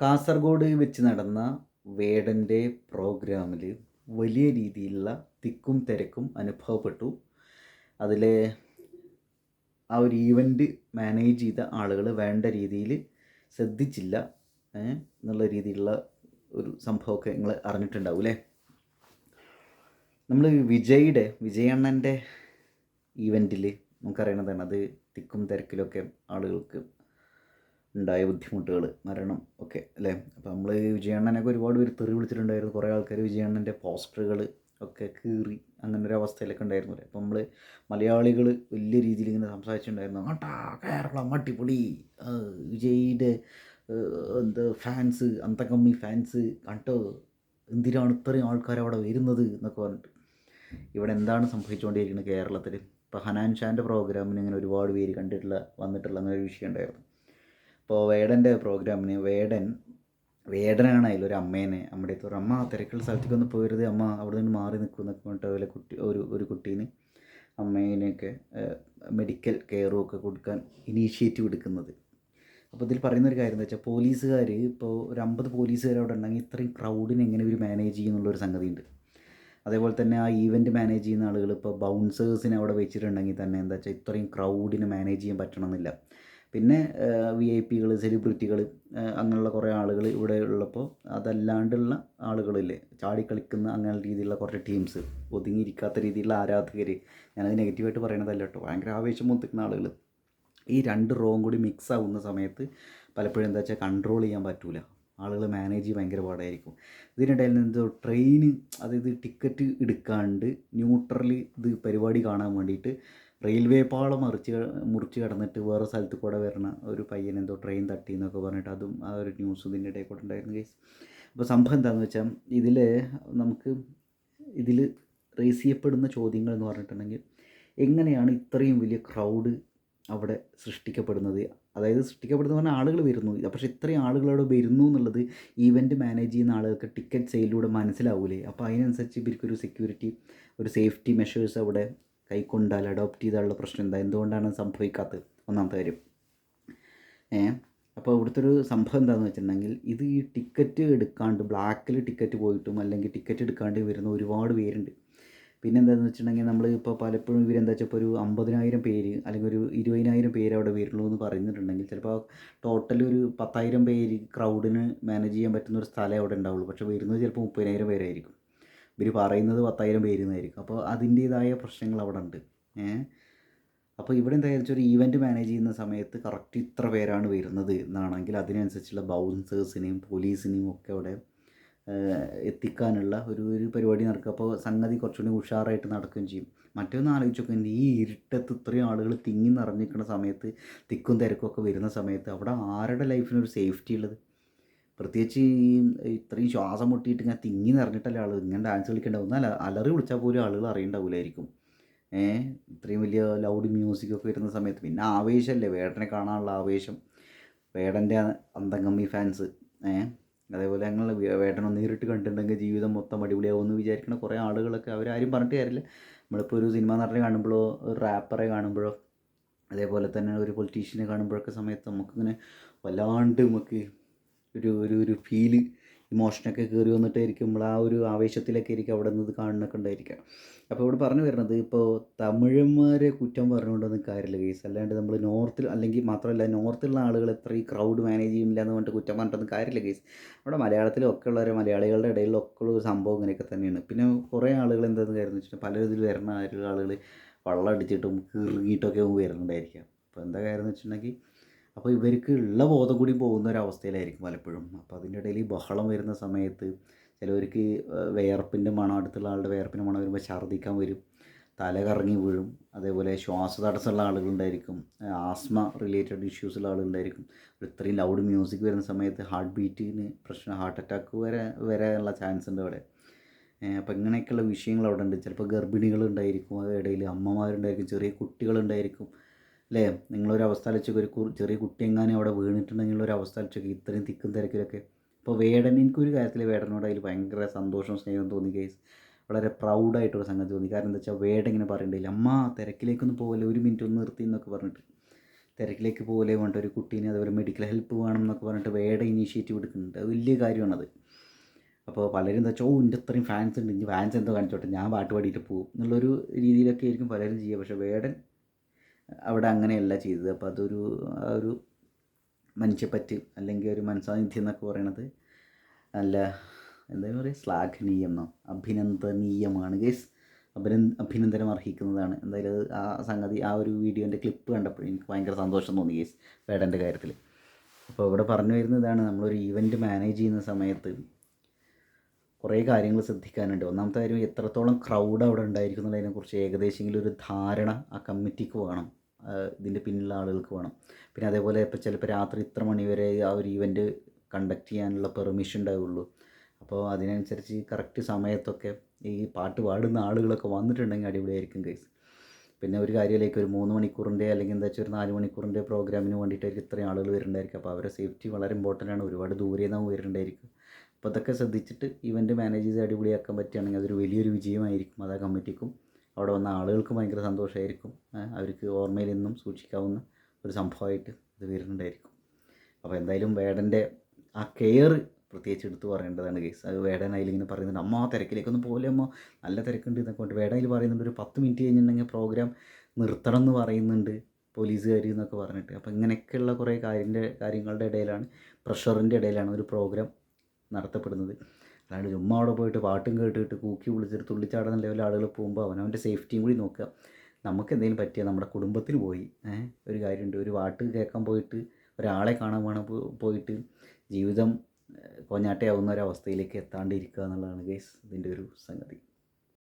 കാസർഗോഡ് വെച്ച് നടന്ന വേടന്റെ പ്രോഗ്രാമിൽ വലിയ രീതിയിലുള്ള തിക്കും തിരക്കും അനുഭവപ്പെട്ടു. അതിലെ ആ ഒരു ഈവന്റ് മാനേജ് ചെയ്ത ആളുകൾ വേണ്ട രീതിയിൽ ശ്രദ്ധിച്ചില്ല എന്നുള്ള രീതിയിലുള്ള ഒരു സംഭവമൊക്കെ നിങ്ങൾ അറിഞ്ഞിട്ടുണ്ടാവും അല്ലേ നമ്മൾ വിജയുടെ വിജയണ്ണന്റെ ഈവന്റിൽ നമുക്കറിയണതാണ് അത് തിക്കും തിരക്കിലൊക്കെ ആളുകൾക്ക് ഉണ്ടായ ബുദ്ധിമുട്ടുകൾ മരണം ഒക്കെ അല്ലേ? അപ്പോൾ നമ്മൾ വിജയണ്ണനൊക്കെ ഒരുപാട് പേര് തെറി വിളിച്ചിട്ടുണ്ടായിരുന്നു. കുറേ ആൾക്കാർ വിജയണ്ണന്റെ പോസ്റ്ററുകൾ ഒക്കെ കീറി അങ്ങനെ ഒരു അവസ്ഥയിലൊക്കെ ഉണ്ടായിരുന്നു അല്ലേ അപ്പോൾ നമ്മൾ മലയാളികൾ വലിയ രീതിയിൽ ഇങ്ങനെ സംസാരിച്ചിട്ടുണ്ടായിരുന്നു. ആട്ടാ കേരളം അടിപൊളി. ആ, എന്ത് ഫാൻസ് അന്തകമ്മി ഫാൻസ് കണ്ടോ? എന്തിനാണ് ഇത്രയും ആൾക്കാർ അവിടെ വരുന്നത്? എന്നൊക്കെ പറഞ്ഞിട്ട്. ഇവിടെ എന്താണ് സംഭവിച്ചുകൊണ്ടിരിക്കുന്നത് കേരളത്തിൽ ഇപ്പോൾ ഹനാൻ ഷാന്റെ പ്രോഗ്രാമിന് ഇങ്ങനെ ഒരുപാട് പേര് കണ്ടിട്ടുള്ള വന്നിട്ടുള്ള അങ്ങനെ ഒരു വിഷയം ഉണ്ടായിരുന്നു. ഇപ്പോൾ വേടന്റെ പ്രോഗ്രാമിന് വേടൻ വേടനാണ് അതിലൊരു അമ്മേനെ. നമ്മുടെ അടുത്ത് അമ്മ തിരക്കുള്ള സ്ഥലത്തേക്ക് ഒന്ന് അമ്മ അവിടെ നിന്ന് മാറി നിൽക്കും എന്നൊക്കെ പറഞ്ഞിട്ട് അതുപോലെ കുട്ടി ഒരു ഒരു കുട്ടീന് അമ്മേനെയൊക്കെ മെഡിക്കൽ കെയറും ഒക്കെ കൊടുക്കാൻ ഇനീഷ്യേറ്റീവ് എടുക്കുന്നത്. അപ്പോൾ ഇതിൽ പറയുന്ന ഒരു കാര്യം എന്താ വെച്ചാൽ പോലീസുകാർ ഇപ്പോൾ ഒരു അമ്പത് പോലീസുകാർ അവിടെ ഉണ്ടെങ്കിൽ ഇത്രയും ക്രൗഡിനെ എങ്ങനെ ഇവർ മാനേജ് ചെയ്യുന്നുള്ളൊരു സംഗതിയുണ്ട്. അതേപോലെ തന്നെ ആ ഈവന്റ് മാനേജ് ചെയ്യുന്ന ആളുകൾ ഇപ്പോൾ ബൗൺസേഴ്സിനെ അവിടെ വെച്ചിട്ടുണ്ടെങ്കിൽ തന്നെ എന്താ വെച്ചാൽ ഇത്രയും ക്രൗഡിനെ മാനേജ് ചെയ്യാൻ പറ്റണമെന്നില്ല. പിന്നെ വി ഐ പികൾ സെലിബ്രിറ്റികൾ അങ്ങനെയുള്ള കുറേ ആളുകൾ ഇവിടെ ഉള്ളപ്പോൾ അതല്ലാണ്ടുള്ള ആളുകളില്ലേ ചാടിക്കളിക്കുന്ന അങ്ങനെ രീതിയിലുള്ള കുറേ ടീംസ് ഒതുങ്ങിയിരിക്കാത്ത രീതിയിലുള്ള ആരാധകർ ഞാനത് നെഗറ്റീവായിട്ട് പറയണതല്ല കേട്ടോ ഭയങ്കര ആവേശം മുത്തിക്കുന്ന ആളുകൾ ഈ രണ്ട് റോം കൂടി മിക്സ് ആവുന്ന സമയത്ത് പലപ്പോഴും എന്താ വെച്ചാൽ കൺട്രോൾ ചെയ്യാൻ പറ്റൂല. ആളുകൾ മാനേജ് ചെയ്യാൻ ഭയങ്കര പാടായിരിക്കും. ഇതിനിടയിൽ എന്തോ ട്രെയിൻ അതായത് ടിക്കറ്റ് എടുക്കാണ്ട് ന്യൂട്രലി ഇത് പരിപാടി കാണാൻ വേണ്ടിയിട്ട് റെയിൽവേ പാളം മറിച്ച് മുറിച്ച് കടന്നിട്ട് വേറെ സ്ഥലത്ത് കൂടെ വരണ ഒരു പയ്യൻ എന്തോ ട്രെയിൻ തട്ടി എന്നൊക്കെ പറഞ്ഞിട്ട് അതും ആ ഒരു ന്യൂസ് ഇതിന്റെ ഇടയിൽ കൂടെ ഉണ്ടായിരുന്നു കേസ് അപ്പോൾ സംഭവം എന്താണെന്ന് വെച്ചാൽ ഇതിൽ നമുക്ക് ഇതിൽ റേസ് ചെയ്യപ്പെടുന്ന ചോദ്യങ്ങൾ എന്ന് പറഞ്ഞിട്ടുണ്ടെങ്കിൽ എങ്ങനെയാണ് ഇത്രയും വലിയ ക്രൗഡ് അവിടെ സൃഷ്ടിക്കപ്പെടുന്നത്? അതായത് സൃഷ്ടിക്കപ്പെടുന്ന പറഞ്ഞാൽ ആളുകൾ വരുന്നു. പക്ഷേ ഇത്രയും ആളുകൾ അവിടെ വരുന്നു എന്നുള്ളത് ഈവന്റ് മാനേജ് ചെയ്യുന്ന ആളുകൾക്ക് ടിക്കറ്റ് സെയിലൂടെ മനസ്സിലാവൂലേ? അപ്പോൾ അതിനനുസരിച്ച് ഇവർക്കൊരു സെക്യൂരിറ്റി ഒരു സേഫ്റ്റി മെഷേഴ്സ് അവിടെ കൈക്കൊണ്ടാൽ അഡോപ്റ്റ് ചെയ്താലുള്ള പ്രശ്നം എന്താ? എന്തുകൊണ്ടാണ് സംഭവിക്കാത്തത്? ഒന്നാമത്തെ കാര്യം. ഏ? അപ്പോൾ ഇവിടുത്തെ ഒരു സംഭവം എന്താണെന്ന് വെച്ചിട്ടുണ്ടെങ്കിൽ ഇത് ഈ ടിക്കറ്റ് എടുക്കാണ്ട് ബ്ലാക്കിൽ ടിക്കറ്റ് പോയിട്ടും അല്ലെങ്കിൽ ടിക്കറ്റ് എടുക്കാണ്ട് വരുന്ന ഒരുപാട് പേരുണ്ട്. പിന്നെ എന്താണെന്ന് വെച്ചിട്ടുണ്ടെങ്കിൽ നമ്മൾ ഇപ്പോൾ പലപ്പോഴും ഇവരെന്താ വെച്ചാൽ ഇപ്പോൾ ഒരു അമ്പതിനായിരം പേര് അല്ലെങ്കിൽ ഒരു ഇരുപതിനായിരം പേര് അവിടെ വരുള്ളൂ എന്ന് പറഞ്ഞിട്ടുണ്ടെങ്കിൽ ചിലപ്പോൾ ടോട്ടൽ ഒരു പത്തായിരം പേര് ക്രൗഡിന് മാനേജ് ചെയ്യാൻ പറ്റുന്ന ഒരു സ്ഥലം അവിടെ ഉണ്ടാവുള്ളൂ. പക്ഷേ വരുന്നത് ചിലപ്പോൾ മുപ്പതിനായിരം പേരായിരിക്കും. ഇവർ പറയുന്നത് പത്തായിരം പേര് എന്നായിരിക്കും അപ്പോൾ അതിന്റേതായ പ്രശ്നങ്ങൾ അവിടെ ഉണ്ട് ഏഹ് അപ്പോൾ ഇവിടെ എന്തായാലും വെച്ചാൽ ഒരു ഈവന്റ് മാനേജ് ചെയ്യുന്ന സമയത്ത് കറക്റ്റ് ഇത്ര പേരാണ് വരുന്നത് എന്നാണെങ്കിൽ അതിനനുസരിച്ചുള്ള ബൗൺസേഴ്സിനെയും പോലീസിനെയും ഒക്കെ അവിടെ എത്തിക്കാനുള്ള ഒരു ഒരു പരിപാടി നടക്കുക അപ്പോൾ സംഗതി കുറച്ചുകൂടി ഉഷാറായിട്ട് നടക്കുകയും ചെയ്യും. മറ്റൊന്ന് ആലോചിച്ച് നോക്കുക ഈ ഇരുട്ടത്ത് ഇത്രയും ആളുകൾ തിങ്ങി നിറഞ്ഞിരിക്കുന്ന സമയത്ത് തിക്കും തിരക്കും ഒക്കെ വരുന്ന സമയത്ത് അവിടെ ആരുടെ ലൈഫിനൊരു സേഫ്റ്റി ഉള്ളത്? പ്രത്യേകിച്ച് ഈ ഇത്രയും ശ്വാസം മുട്ടിയിട്ട് ഇങ്ങനെ തിങ്ങി നിറഞ്ഞിട്ടല്ലേ ആൾ ഇങ്ങനെ ഡാൻസ് കളിക്കേണ്ടാവും. എന്നാൽ അലറി വിളിച്ചാൽ പോലും ആളുകൾ അറിയണ്ടാവില്ലായിരിക്കും ഏഹ് ഇത്രയും വലിയ ലൗഡ് മ്യൂസിക് ഒക്കെ വരുന്ന സമയത്ത് പിന്നെ ആവേശമല്ലേ വേടനെ കാണാനുള്ള ആവേശം. വേടന്റെ അന്തംഗമ്മി ഫാൻസ് ഏഹ് അതേപോലെ ഞങ്ങൾ വേടനെ നേരിട്ട് കണ്ടിട്ടുണ്ടെങ്കിൽ ജീവിതം മൊത്തം അടിപൊളിയാവുമെന്ന് വിചാരിക്കുന്ന കുറേ ആളുകളൊക്കെ അവരാരും പറഞ്ഞിട്ട് കാര്യമില്ല. നമ്മളിപ്പോൾ ഒരു സിനിമ നടനെ കാണുമ്പോഴോ ഒരു റാപ്പറെ കാണുമ്പോഴോ അതേപോലെ തന്നെ ഒരു പൊളിറ്റീഷ്യനെ കാണുമ്പോഴൊക്കെ സമയത്ത് നമുക്കിങ്ങനെ വല്ലാണ്ട് നമുക്ക് ഒരു ഒരു ഒരു ഫീൽ ഇമോഷനൊക്കെ കയറി വന്നിട്ടായിരിക്കും നമ്മൾ ആ ഒരു ആവേശത്തിലൊക്കെ ആയിരിക്കും അവിടെ നിന്ന് കാണുന്നൊക്കെ ഉണ്ടായിരിക്കുക. അപ്പോൾ ഇവിടെ പറഞ്ഞു വരുന്നത് ഇപ്പോൾ തമിഴന്മാരെ കുറ്റം പറഞ്ഞുകൊണ്ടൊന്നും കാര്യമില്ല കേസ് അല്ലാണ്ട് നമ്മൾ നോർത്തിൽ അല്ലെങ്കിൽ മാത്രമല്ല നോർത്തിലുള്ള ആളുകൾ എത്ര ഈ ക്രൗഡ് മാനേജ് ചെയ്യുന്നില്ല എന്ന് പറഞ്ഞിട്ട് കുറ്റം പറഞ്ഞിട്ടൊന്നും കാര്യമില്ല കേസ് അവിടെ മലയാളത്തിലൊക്കെ ഉള്ളവർ മലയാളികളുടെ ഇടയിലൊക്കെ ഉള്ള ഒരു സംഭവം ഇങ്ങനെയൊക്കെ തന്നെയാണ്. പിന്നെ കുറേ ആളുകൾ എന്താണെന്ന് കാര്യം വെച്ചിട്ടുണ്ടെങ്കിൽ പല ഇതിൽ വരുന്ന ആളുകൾ വള്ളം അടിച്ചിട്ടും കീറിയിട്ടൊക്കെ വരുന്നുണ്ടായിരിക്കാം. അപ്പോൾ എന്താ കാര്യം എന്ന് വെച്ചിട്ടുണ്ടെങ്കിൽ അപ്പോൾ ഇവർക്ക് ഉള്ള ബോധം കൂടി പോകുന്ന ഒരു അവസ്ഥയിലായിരിക്കും പലപ്പോഴും. അപ്പോൾ അതിന്റെ ഇടയിൽ ബഹളം വരുന്ന സമയത്ത് ചിലവർക്ക് വിയർപ്പിന്റെ മണം അടുത്തുള്ള ആളുടെ വിയർപ്പിന്റെ മണം വരുമ്പോൾ ഛർദ്ദിക്കാൻ വരും തല കറങ്ങി വീഴും അതേപോലെ ശ്വാസ തടസ്സമുള്ള ആളുകളുണ്ടായിരിക്കും ആസ്മ റിലേറ്റഡ് ഇഷ്യൂസ് ഉള്ള ആളുകളുണ്ടായിരിക്കും ഇത്രയും ലൗഡ് മ്യൂസിക് വരുന്ന സമയത്ത് ഹാർട്ട് ബീറ്റിന് പ്രശ്നം ഹാർട്ട് അറ്റാക്ക് വരെ വരാനുള്ള ചാൻസ് ഉണ്ട് അവിടെ. അപ്പോൾ ഇങ്ങനെയൊക്കെയുള്ള വിഷയങ്ങൾ അവിടെ ഉണ്ട്. ചിലപ്പോൾ ഗർഭിണികളുണ്ടായിരിക്കും ഇടയിൽ അമ്മമാരുണ്ടായിരിക്കും ചെറിയ കുട്ടികളുണ്ടായിരിക്കും. അല്ലേ നിങ്ങളൊരു അവസ്ഥ വെച്ചൊക്കെ ഒരു ചെറിയ കുട്ടി എങ്ങാനും അവിടെ വീണിട്ടുണ്ടെങ്കിൽ ഒരു അവസ്ഥ വെച്ചൊക്കെ ഇത്രയും തിക്കും തിരക്കിലൊക്കെ. ഇപ്പോൾ വേടൻ എനിക്കൊരു കാര്യത്തിൽ വേടനോട് അതിൽ ഭയങ്കര സന്തോഷവും സ്നേഹവും തോന്നി കേസ് വളരെ പ്രൗഡായിട്ടൊരു സംഗതി തോന്നി. കാരണം എന്താ വെച്ചാൽ വേട ഇങ്ങനെ പറയണ്ടില്ല അമ്മ തിരക്കിലേക്കൊന്നും പോകല്ലേ ഒരു മിനിറ്റ് ഒന്ന് നിർത്തി എന്നൊക്കെ പറഞ്ഞിട്ട്. തിരക്കിലേക്ക് പോകലേ വേണ്ട ഒരു കുട്ടീനെ അതുപോലെ മെഡിക്കൽ ഹെൽപ്പ് വേണം എന്നൊക്കെ പറഞ്ഞിട്ട് വേട ഇനീഷ്യേറ്റീവ് എടുക്കുന്നുണ്ട്. അത് വലിയ കാര്യമാണത്. അപ്പോൾ പലരും എന്താ വെച്ചാൽ ഓ എന്റെ അത്രയും ഫാൻസ് ഉണ്ട്. ഇനി ഫാൻസ് എന്തോ കാണിച്ചോട്ടെ? ഞാൻ പാട്ട് പാടിയിട്ട് പോകും എന്നുള്ളൊരു രീതിയിലൊക്കെ ആയിരിക്കും പലരും ചെയ്യുക. പക്ഷേ വേടൻ അവിടെ അങ്ങനെയല്ല ചെയ്തത്. അപ്പോൾ അതൊരു ആ ഒരു മനുഷ്യപ്പറ്റ് അല്ലെങ്കിൽ ഒരു മനസാന്നിധ്യം എന്നൊക്കെ പറയണത് നല്ല എന്താ പറയുക ശ്ലാഘനീയം അഭിനന്ദനീയമാണ്. ഗേസ് അഭിനന്ദ അഭിനന്ദനം അർഹിക്കുന്നതാണ്. എന്തായാലും അത് ആ സംഗതി ആ ഒരു വീഡിയോന്റെ ക്ലിപ്പ് കണ്ടപ്പോൾ എനിക്ക് ഭയങ്കര സന്തോഷം തോന്നി ഗേസ് വേടന്റെ കാര്യത്തിൽ. അപ്പോൾ ഇവിടെ പറഞ്ഞു വരുന്നതാണ് നമ്മളൊരു ഈവന്റ് മാനേജ് ചെയ്യുന്ന സമയത്ത് കുറേ കാര്യങ്ങൾ ശ്രദ്ധിക്കാനുണ്ട്. ഒന്നാമത്തെ കാര്യം എത്രത്തോളം ക്രൗഡ് അവിടെ ഉണ്ടായിരിക്കും ഏകദേശമെങ്കിലും ഒരു ധാരണ ആ കമ്മിറ്റിക്ക് വേണം. ഇതിന്റെ പിന്നിലുള്ള ആളുകൾക്ക് വേണം. പിന്നെ അതേപോലെ ഇപ്പോൾ ചിലപ്പോൾ രാത്രി ഇത്ര മണി വരെ ആ ഒരു ഇവന്റ് കണ്ടക്ട് ചെയ്യാനുള്ള പെർമിഷൻ ഉണ്ടാവുള്ളൂ. അപ്പോൾ അതിനനുസരിച്ച് കറക്റ്റ് സമയത്തൊക്കെ ഈ പാട്ട് പാടുന്ന ആളുകളൊക്കെ വന്നിട്ടുണ്ടെങ്കിൽ അടിപൊളിയായിരിക്കും കേസ് പിന്നെ ഒരു കാര്യത്തിലേക്ക് ഒരു മൂന്ന് മണിക്കൂറിന്റെ അല്ലെങ്കിൽ എന്താ വെച്ചാൽ ഒരു നാല് മണിക്കൂറിന്റെ പ്രോഗ്രാമിന് വേണ്ടിയിട്ടായിരിക്കും ഇത്രയും ആളുകൾ വരുന്നുണ്ടായിരിക്കും. അപ്പോൾ അവരുടെ സേഫ്റ്റി വളരെ ഇമ്പോർട്ടന്റ് ആണ്. ഒരുപാട് ദൂരെ നിന്നും വരുന്നുണ്ടായിരിക്കും. അപ്പോൾ അതൊക്കെ ശ്രദ്ധിച്ചിട്ട് ഇവന്റ് മാനേജ് ചെയ്ത് അടിപൊളിയാക്കാൻ പറ്റുകയാണെങ്കിൽ അതൊരു വലിയൊരു വിജയമായിരിക്കും. അത് ആ കമ്മിറ്റിക്കും അവിടെ വന്ന ആളുകൾക്ക് ഭയങ്കര സന്തോഷമായിരിക്കും. അവർക്ക് ഓർമ്മയിൽ എന്നും സൂക്ഷിക്കാവുന്ന ഒരു സംഭവമായിട്ട് ഇത് വരുന്നുണ്ടായിരിക്കും. അപ്പോൾ എന്തായാലും വേടന്റെ ആ കെയർ പ്രത്യേകിച്ച് എടുത്തു പറയേണ്ടതാണ് കേസ് അത് വേടൻ അതിലിങ്ങനെ പറയുന്നുണ്ട് അമ്മ തിരക്കിലേക്കൊന്നും പോലെ അമ്മ? നല്ല തിരക്കുണ്ട് എന്നൊക്കെ കൊണ്ട് വേടൻ പറയുന്നുണ്ട് ഒരു പത്ത് മിനിറ്റ് കഴിഞ്ഞിട്ടുണ്ടെങ്കിൽ പ്രോഗ്രാം നിർത്തണം എന്ന് പറയുന്നുണ്ട് പോലീസുകാർ എന്നൊക്കെ പറഞ്ഞിട്ട്. അപ്പോൾ ഇങ്ങനെയൊക്കെയുള്ള കുറേ കാര്യന്റെ കാര്യങ്ങളുടെ ഇടയിലാണ് പ്രഷറിന്റെ ഇടയിലാണ് ഒരു പ്രോഗ്രാം നടത്തപ്പെടുന്നത്. അല്ലാണ്ട് ചുമ്മാ അവിടെ പോയിട്ട് പാട്ടും കേട്ടിട്ട് കൂക്കി വിളിച്ചിട്ട് തുള്ളിച്ചാടുന്ന ലെവലിൽ ആളുകൾ പോകുമ്പോൾ അവനവന്റെ സേഫ്റ്റിയും കൂടി നോക്കുക. നമുക്ക് എന്തെങ്കിലും പറ്റിയാൽ നമ്മുടെ കുടുംബത്തിന് പോയി ഒരു കാര്യമുണ്ട്. ഒരു പാട്ട് കേൾക്കാൻ പോയിട്ട് ഒരാളെ കാണാൻ വേണം പോയിട്ട് ജീവിതം കോഞ്ഞാട്ടയാവുന്ന ഒരവസ്ഥയിലേക്ക് എത്താണ്ടിരിക്കുക എന്നുള്ളതാണ് ഗൈസ് ഇതിന്റെ ഒരു സംഗതി.